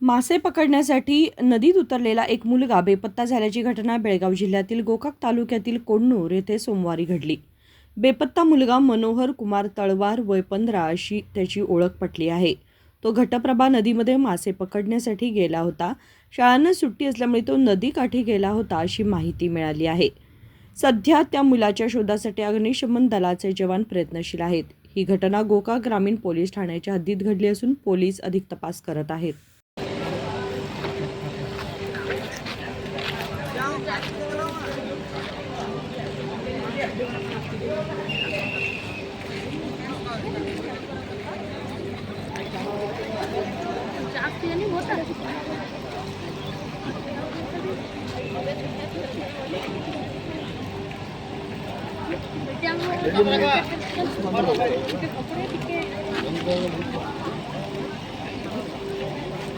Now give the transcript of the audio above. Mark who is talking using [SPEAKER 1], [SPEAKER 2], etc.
[SPEAKER 1] मासे पकडण्यासाठी नदीत उतरलेला एक मुलगा बेपत्ता झाल्याची घटना बेळगाव जिल्ह्यातील गोकाक तालुक्यातील कोण्णूर येथे सोमवारी घडली. बेपत्ता मुलगा मनोहर कुमार तळवार वय पंधरा अशी त्याची ओळख पटली आहे. तो घटप्रभा नदीमध्ये मासे पकडण्यासाठी गेला होता. शाळांना सुट्टी असल्यामुळे तो नदीकाठी गेला होता अशी माहिती मिळाली आहे. सध्या त्या मुलाच्या शोधासाठी अग्निशमन दलाचे जवान प्रयत्नशील आहेत. ही घटना गोका ग्रामीण पोलीस ठाण्याच्या हद्दीत घडली असून पोलीस अधिक तपास करत आहेत.
[SPEAKER 2] त्यामुळे कपडे तिथे